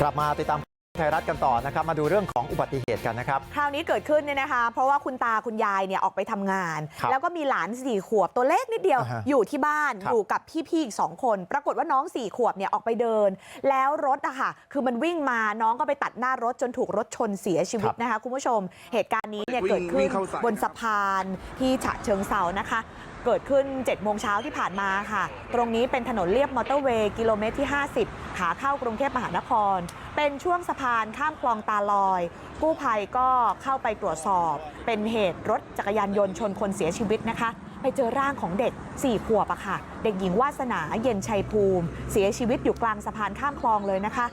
กลับมาติดตามไทยรัฐกันต่อนะครับมาดูเรื่องของอุบัติเหตุกันนะครับ คราวนี้เกิดขึ้นเนี่ยนะคะ เพราะว่าคุณตาคุณยายเนี่ยออกไปทำงานครับแล้วก็มีหลานสี่ขวบตัวเล็กนิดเดียวอ่าฮะอยู่ที่บ้านครับอยู่กับพี่ๆอีกสองคน ปรากฏว่าน้องสี่ขวบเนี่ยออกไปเดิน แล้วรถอะค่ะคือมันวิ่งมาน้องก็ไปตัดหน้ารถจนถูกรถชนเสียชีวิตนะคะ คุณผู้ชมเหตุการณ์นี้เนี่ยวิ่งเกิดขึ้วิ่นงเข้าใส่บนสะพานที่ฉะเชิงเซานะคะ เกิดขึ้น7จ็ดโมงเช้าที่ผ่านมาค่ะ ตรงนี้เป็นถนนเลียบมอเตอร์เวย์กิโลเมตรที่ 50 ขาเข้ากรุงเทพมหานคร เป็นช่วงสะพานข้ามคลองตาลอย กู้ภัยก็เข้าไปตรวจสอบ เป็นเหตุรถจักรยานยนต์ชนคนเสียชีวิตนะคะ ไปเจอร่างของเด็ก 4 ขวบอะค่ะ เด็กหญิงวาสนาเย็นชัยภูมิ เสียชีวิตอยู่กลางสะพานข้ามคลองเลยนะคะ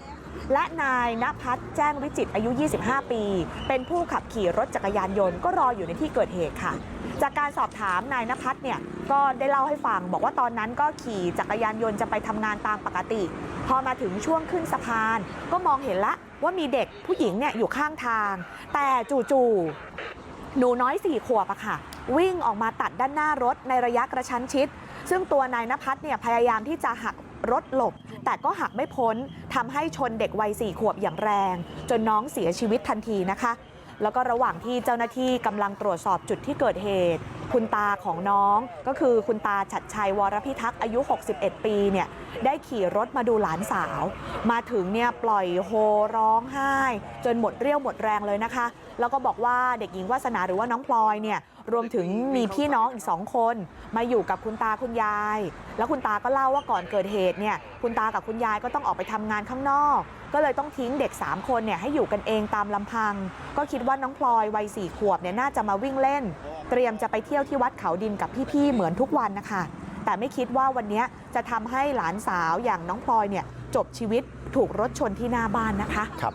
และนายณพัฒน์แจ้งวิจิตอายุ 25 ปี เป็นผู้ขับขี่รถจักรยานยนต์ก็รออยู่ในที่เกิดเหตุค่ะ จากการสอบถามนายณพัฒน์เนี่ยก็ได้เล่าให้ฟัง บอกว่าตอนนั้นก็ขี่จักรยานยนต์จะไปทำงานตามปกติ พอมาถึงช่วงขึ้นสะพาน ก็มองเห็นละว่ามีเด็กผู้หญิงเนี่ยอยู่ข้างทาง แต่จู่ๆหนูน้อยสี่ขวบอะค่ะ วิ่งออกมาตัดด้านหน้ารถในระยะกระชั้นชิด ซึ่งตัวนายนภัสเนี่ยพยายามที่จะหักรถหลบ แต่ก็หักไม่พ้นทำให้ชนเด็กวัยสี่ขวบอย่างแรง จนน้องเสียชีวิตทันทีนะคะ แล้วก็ระหว่างที่เจ้าหน้าที่กำลังตรวจสอบจุดที่เกิดเหตุ คุณตาของน้องก็คือคุณตาฉัดชัยวรพิทักษ์อายุ 61 ปีเนี่ยได้ขี่รถมาดูหลานสาว มาถึงเนี่ยปล่อยโฮร้องไห้ จนหมดเรี่ยวหมดแรงเลยนะคะ แล้วก็บอกว่าเด็กหญิงวาสนาหรือว่าน้องพลอยเนี่ยรวมถึงมีพี่น้องอีกสองคน มาอยู่กับคุณตาคุณยาย แล้วคุณตาก็เล่าว่าก่อนเกิดเหตุเนี่ยคุณตากับคุณยายก็ต้องออกไปทำงานข้างนอก ก็เลยต้องทิ้งเด็ก 3 คนเนี่ยให้อยู่กันเองตามลำพัง ก็คิดว่าน้องพลอยวัยสี่ขวบเนี่ยน่าจะมาวิ่งเล่น เตรียมจะไปเที่ยวที่วัดเขาดินกับพี่ๆเหมือนทุกวันนะคะแต่ไม่คิดว่าวันนี้จะทำให้หลานสาวอย่างน้องพลอยเนี่ยจบชีวิตถูกรถชนที่หน้าบ้านนะคะครับ